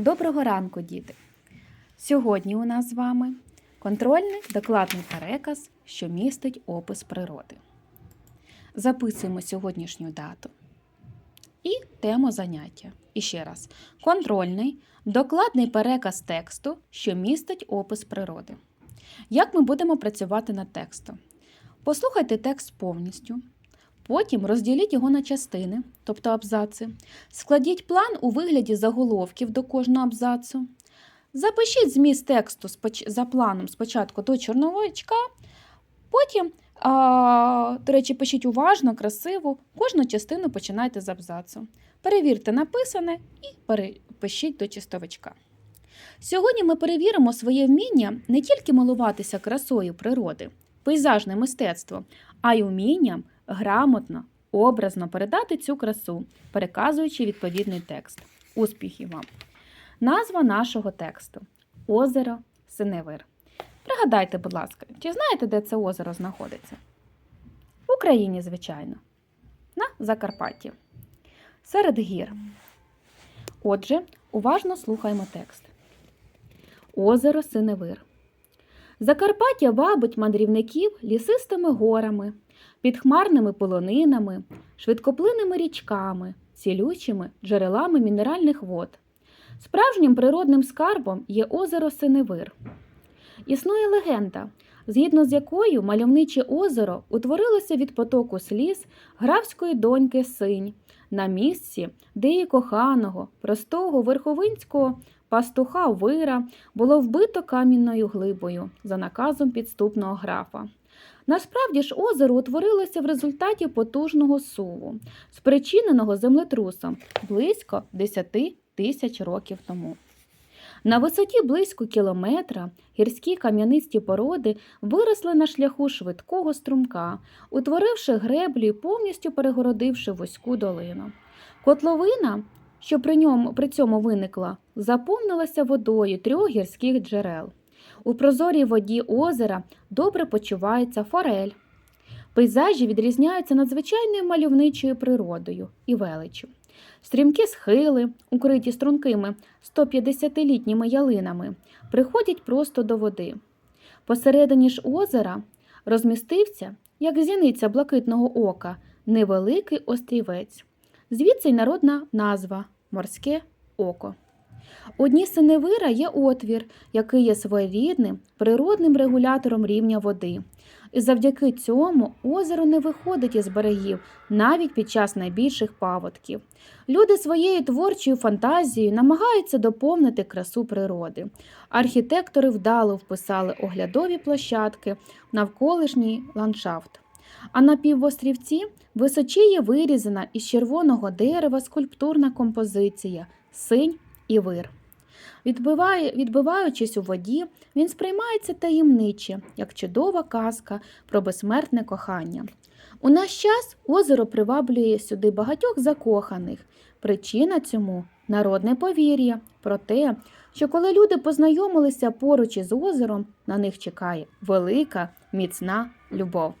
Доброго ранку, діти! Сьогодні у нас з вами контрольний докладний переказ, що містить опис природи. Записуємо сьогоднішню дату і тему заняття. І ще раз: контрольний докладний переказ тексту, що містить опис природи. Як ми будемо працювати над текстом? Послухайте текст повністю. Потім розділіть його на частини, тобто абзаци. Складіть план у вигляді заголовків до кожного абзацу. Запишіть зміст тексту за планом спочатку до чорновичка, потім, а, до речі, пишіть уважно, красиво, кожну частину починайте з абзацу. Перевірте написане і перепишіть до чистовичка. Сьогодні ми перевіримо своє вміння не тільки милуватися красою природи, пейзажне мистецтво, а й умінням грамотно, образно передати цю красу, переказуючи відповідний текст. Успіхів вам! Назва нашого тексту Озеро Синевир. Пригадайте, будь ласка, чи знаєте, де це озеро знаходиться? В Україні, звичайно, на Закарпатті. Серед гір. Отже, уважно слухаємо текст. Озеро Синевир. Закарпаття вабить мандрівників лісистими горами, підхмарними полонинами, швидкоплинними річками, цілючими джерелами мінеральних вод. Справжнім природним скарбом є озеро Синевир. Існує легенда, згідно з якою мальовниче озеро утворилося від потоку сліз графської доньки Синь на місці, де її коханого, простого верховинського пастуха Вира було вбито камінною глибою за наказом підступного графа. Насправді ж озеро утворилося в результаті потужного суву, спричиненого землетрусом близько 10 тисяч років тому. На висоті близько кілометра гірські кам'янисті породи виросли на шляху швидкого струмка, утворивши греблю і повністю перегородивши вузьку долину. Котловина, що при, ньому, при цьому виникла, заповнилася водою трьох гірських джерел. У прозорій воді озера добре почувається форель. Пейзажі відрізняються надзвичайною мальовничою природою і величчю. Стрімкі схили, укриті стрункими 150-літніми ялинами, приходять просто до води. Посередині ж озера розмістився, як зіниця блакитного ока, невеликий острівець. Звідси й народна назва морське око. У дні Синевира є отвір, який є своєрідним природним регулятором рівня води. І завдяки цьому озеро не виходить із берегів навіть під час найбільших паводків. Люди своєю творчою фантазією намагаються доповнити красу природи. Архітектори вдало вписали оглядові площадки навколишній ландшафт. А на півострівці височіє вирізана із червоного дерева скульптурна композиція синь і вир. Відбиваючись у воді, він сприймається таємниче, як чудова казка про безсмертне кохання. У наш час озеро приваблює сюди багатьох закоханих. Причина цьому народне повір'я про те, що коли люди познайомилися поруч із озером, на них чекає велика, міцна любов.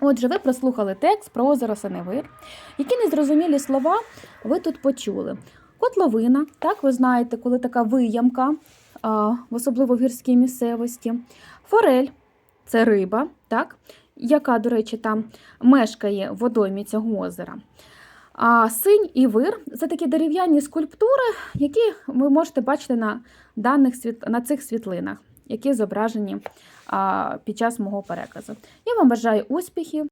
Отже, ви прослухали текст про озеро Синевир. Які незрозумілі слова ви тут почули? Котловина, так ви знаєте, коли така виямка, особливо в гірській місцевості. Форель це риба, так, яка, до речі, там мешкає в водоймі цього озера. А синь і вир це такі дерев'яні скульптури, які ви можете бачити на, даних, на цих світлинах, які зображені а, під час мого переказу. Я вам бажаю успіхів.